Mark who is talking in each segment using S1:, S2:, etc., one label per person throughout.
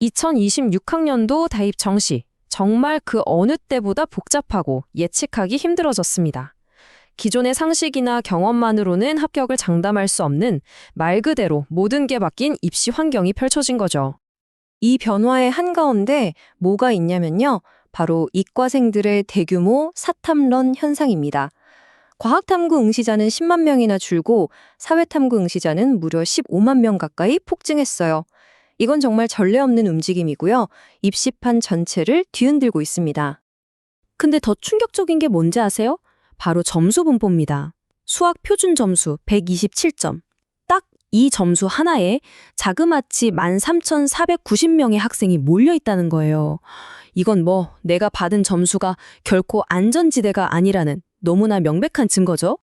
S1: 2026학년도 대입 정시. 정말 그 어느 때보다 복잡하고 예측하기 힘들어졌습니다. 기존의 상식이나 경험만으로는 합격을 장담할 수 없는 말 그대로 모든 게 바뀐 입시 환경이 펼쳐진 거죠.
S2: 이 변화의 한가운데 뭐가 있냐면요. 바로 이과생들의 대규모 사탐런 현상입니다. 과학탐구 응시자는 10만 명이나 줄고 사회탐구 응시자는 무려 15만 명 가까이 폭증했어요. 이건 정말 전례 없는 움직임이고요. 입시판 전체를 뒤흔들고 있습니다.
S1: 근데 더 충격적인 게 뭔지 아세요? 바로 점수 분포입니다. 수학 표준 점수 127점. 딱 이 점수 하나에 자그마치 13,490명의 학생이 몰려 있다는 거예요. 이건 뭐 내가 받은 점수가 결코 안전지대가 아니라는 너무나 명백한 증거죠?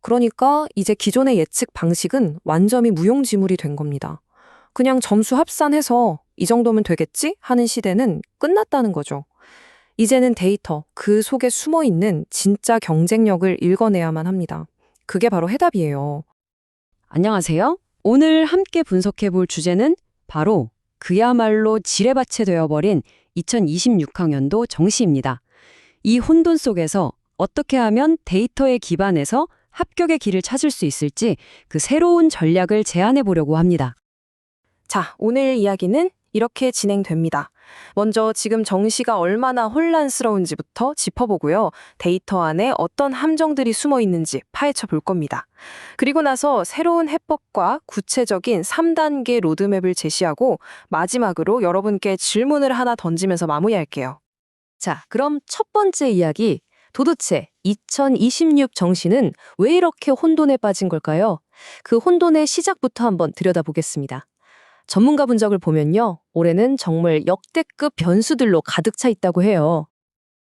S2: 그러니까 이제 기존의 예측 방식은 완전히 무용지물이 된 겁니다. 그냥 점수 합산해서 이 정도면 되겠지 하는 시대는 끝났다는 거죠. 이제는 데이터, 그 속에 숨어 있는 진짜 경쟁력을 읽어내야만 합니다. 그게 바로 해답이에요.
S1: 안녕하세요. 오늘 함께 분석해 볼 주제는 바로 그야말로 지뢰밭이 되어버린 2026학년도 정시입니다. 이 혼돈 속에서 어떻게 하면 데이터에 기반해서 합격의 길을 찾을 수 있을지 그 새로운 전략을 제안해 보려고 합니다.
S2: 자, 오늘 이야기는 이렇게 진행됩니다. 먼저 지금 정시가 얼마나 혼란스러운지부터 짚어보고요. 데이터 안에 어떤 함정들이 숨어 있는지 파헤쳐 볼 겁니다. 그리고 나서 새로운 해법과 구체적인 3단계 로드맵을 제시하고 마지막으로 여러분께 질문을 하나 던지면서 마무리할게요. 자, 그럼 첫 번째 이야기. 도대체 2026 정시는 왜 이렇게 혼돈에 빠진 걸까요? 그 혼돈의 시작부터 한번 들여다보겠습니다. 전문가 분석을 보면요. 올해는 정말 역대급 변수들로 가득 차 있다고 해요.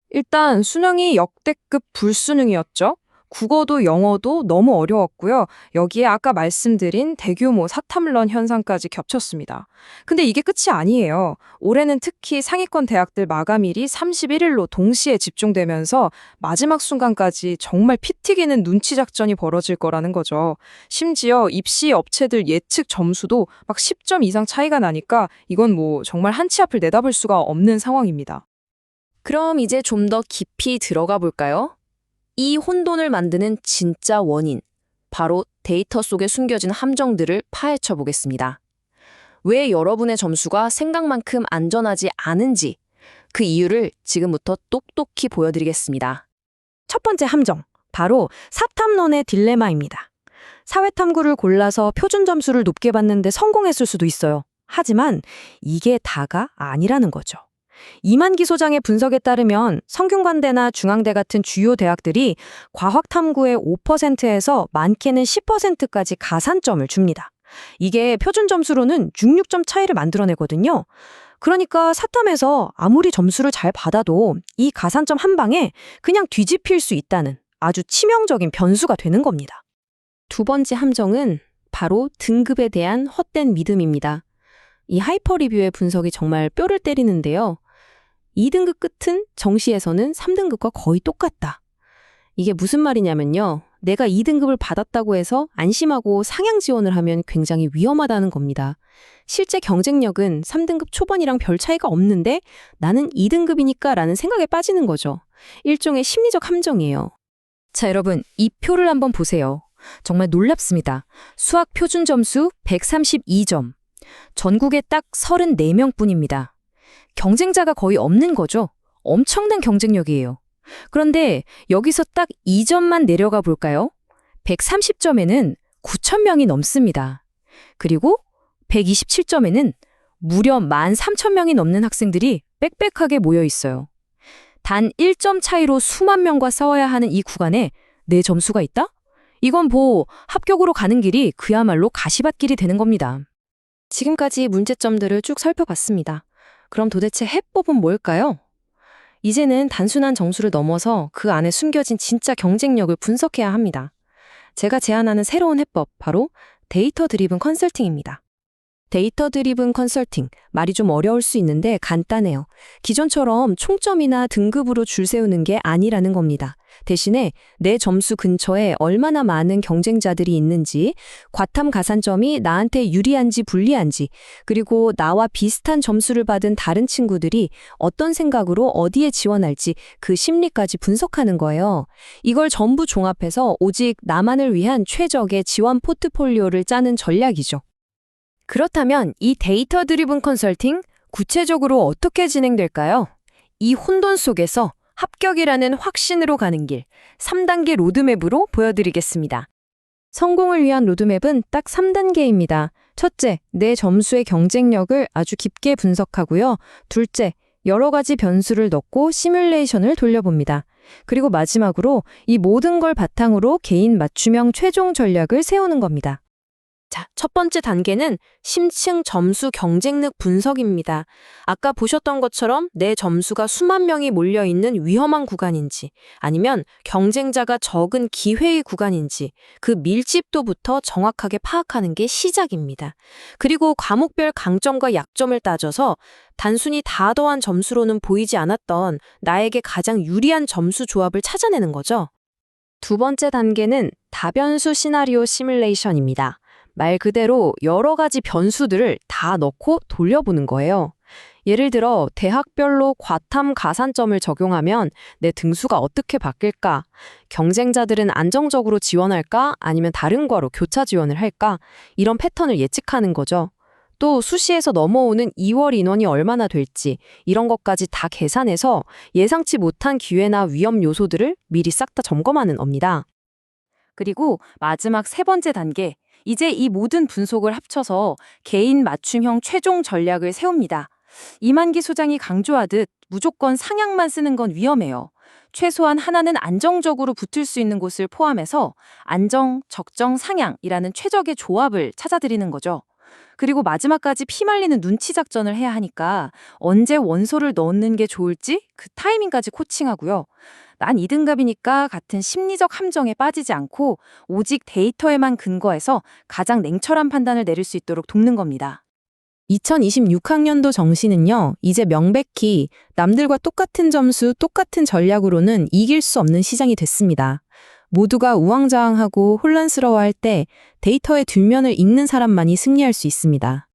S3: 일단 수능이 역대급 불수능이었죠. 국어도 영어도 너무 어려웠고요. 여기에 아까 말씀드린 대규모 사탐런 현상까지 겹쳤습니다. 근데 이게 끝이 아니에요. 올해는 특히 상위권 대학들 마감일이 31일로 동시에 집중되면서 마지막 순간까지 정말 피 튀기는 눈치 작전이 벌어질 거라는 거죠. 심지어 입시 업체들 예측 점수도 막 10점 이상 차이가 나니까 이건 뭐 정말 한치 앞을 내다볼 수가 없는 상황입니다.
S2: 그럼 이제 좀 더 깊이 들어가 볼까요? 이 혼돈을 만드는 진짜 원인, 바로 데이터 속에 숨겨진 함정들을 파헤쳐 보겠습니다. 왜 여러분의 점수가 생각만큼 안전하지 않은지 그 이유를 지금부터 똑똑히 보여드리겠습니다.
S4: 첫 번째 함정, 바로 사탐론의 딜레마입니다. 사회탐구를 골라서 표준 점수를 높게 받는데 성공했을 수도 있어요. 하지만 이게 다가 아니라는 거죠. 이만기 소장의 분석에 따르면 성균관대나 중앙대 같은 주요 대학들이 과학탐구의 5%에서 많게는 10%까지 가산점을 줍니다. 이게 표준 점수로는 6, 6점 차이를 만들어내거든요. 그러니까 사탐에서 아무리 점수를 잘 받아도 이 가산점 한 방에 그냥 뒤집힐 수 있다는 아주 치명적인 변수가 되는 겁니다.
S1: 두 번째 함정은 바로 등급에 대한 헛된 믿음입니다. 이 하이퍼 리뷰의 분석이 정말 뼈를 때리는데요. 2등급 끝은 정시에서는 3등급과 거의 똑같다. 이게 무슨 말이냐면요. 내가 2등급을 받았다고 해서 안심하고 상향 지원을 하면 굉장히 위험하다는 겁니다. 실제 경쟁력은 3등급 초반이랑 별 차이가 없는데 나는 2등급이니까 라는 생각에 빠지는 거죠. 일종의 심리적 함정이에요. 자, 여러분, 이 표를 한번 보세요. 정말 놀랍습니다. 수학 표준 점수 132점. 전국에 딱 34명 뿐입니다. 경쟁자가 거의 없는 거죠. 엄청난 경쟁력이에요. 그런데 여기서 딱 2점만 내려가 볼까요? 130점에는 9,000명이 넘습니다. 그리고 127점에는 무려 13,000명이 넘는 학생들이 빽빽하게 모여 있어요. 단 1점 차이로 수만 명과 싸워야 하는 이 구간에 내 점수가 있다? 이건 뭐 합격으로 가는 길이 그야말로 가시밭길이 되는 겁니다.
S2: 지금까지 문제점들을 쭉 살펴봤습니다. 그럼 도대체 해법은 뭘까요? 이제는 단순한 정수를 넘어서 그 안에 숨겨진 진짜 경쟁력을 분석해야 합니다. 제가 제안하는 새로운 해법, 바로 데이터 드리븐 컨설팅입니다.
S1: 데이터 드리븐 컨설팅. 말이 좀 어려울 수 있는데 간단해요. 기존처럼 총점이나 등급으로 줄 세우는 게 아니라는 겁니다. 대신에 내 점수 근처에 얼마나 많은 경쟁자들이 있는지, 과탐 가산점이 나한테 유리한지 불리한지, 그리고 나와 비슷한 점수를 받은 다른 친구들이 어떤 생각으로 어디에 지원할지 그 심리까지 분석하는 거예요. 이걸 전부 종합해서 오직 나만을 위한 최적의 지원 포트폴리오를 짜는 전략이죠.
S2: 그렇다면 이 데이터 드리븐 컨설팅 구체적으로 어떻게 진행될까요? 이 혼돈 속에서 합격이라는 확신으로 가는 길 3단계 로드맵으로 보여드리겠습니다.
S1: 성공을 위한 로드맵은 딱 3단계입니다. 첫째, 내 점수의 경쟁력을 아주 깊게 분석하고요. 둘째, 여러 가지 변수를 넣고 시뮬레이션을 돌려봅니다. 그리고 마지막으로 이 모든 걸 바탕으로 개인 맞춤형 최종 전략을 세우는 겁니다.
S2: 자, 첫 번째 단계는 심층 점수 경쟁력 분석입니다. 아까 보셨던 것처럼 내 점수가 수만 명이 몰려 있는 위험한 구간인지 아니면 경쟁자가 적은 기회의 구간인지 그 밀집도부터 정확하게 파악하는 게 시작입니다. 그리고 과목별 강점과 약점을 따져서 단순히 다 더한 점수로는 보이지 않았던 나에게 가장 유리한 점수 조합을 찾아내는 거죠.
S1: 두 번째 단계는 다변수 시나리오 시뮬레이션입니다. 말 그대로 여러 가지 변수들을 다 넣고 돌려보는 거예요. 예를 들어 대학별로 과탐 가산점을 적용하면 내 등수가 어떻게 바뀔까? 경쟁자들은 안정적으로 지원할까? 아니면 다른 과로 교차 지원을 할까? 이런 패턴을 예측하는 거죠. 또 수시에서 넘어오는 2월 인원이 얼마나 될지 이런 것까지 다 계산해서 예상치 못한 기회나 위험 요소들을 미리 싹 다 점검하는 업니다.
S2: 그리고 마지막 세 번째 단계, 이제 이 모든 분석을 합쳐서 개인 맞춤형 최종 전략을 세웁니다. 이만기 소장이 강조하듯 무조건 상향만 쓰는 건 위험해요. 최소한 하나는 안정적으로 붙을 수 있는 곳을 포함해서 안정, 적정, 상향이라는 최적의 조합을 찾아드리는 거죠. 그리고 마지막까지 피말리는 눈치 작전을 해야 하니까 언제 원소를 넣는 게 좋을지 그 타이밍까지 코칭하고요. 난 2등급이니까 같은 심리적 함정에 빠지지 않고 오직 데이터에만 근거해서 가장 냉철한 판단을 내릴 수 있도록 돕는 겁니다.
S1: 2026학년도 정시는요, 이제 명백히 남들과 똑같은 점수, 똑같은 전략으로는 이길 수 없는 시장이 됐습니다. 모두가 우왕좌왕하고 혼란스러워할 때 데이터의 뒷면을 읽는 사람만이 승리할 수 있습니다.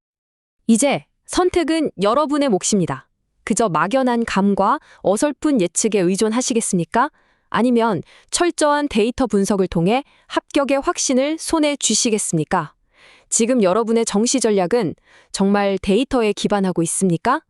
S2: 이제 선택은 여러분의 몫입니다. 그저 막연한 감과 어설픈 예측에 의존하시겠습니까? 아니면 철저한 데이터 분석을 통해 합격의 확신을 손에 쥐시겠습니까? 지금 여러분의 정시 전략은 정말 데이터에 기반하고 있습니까?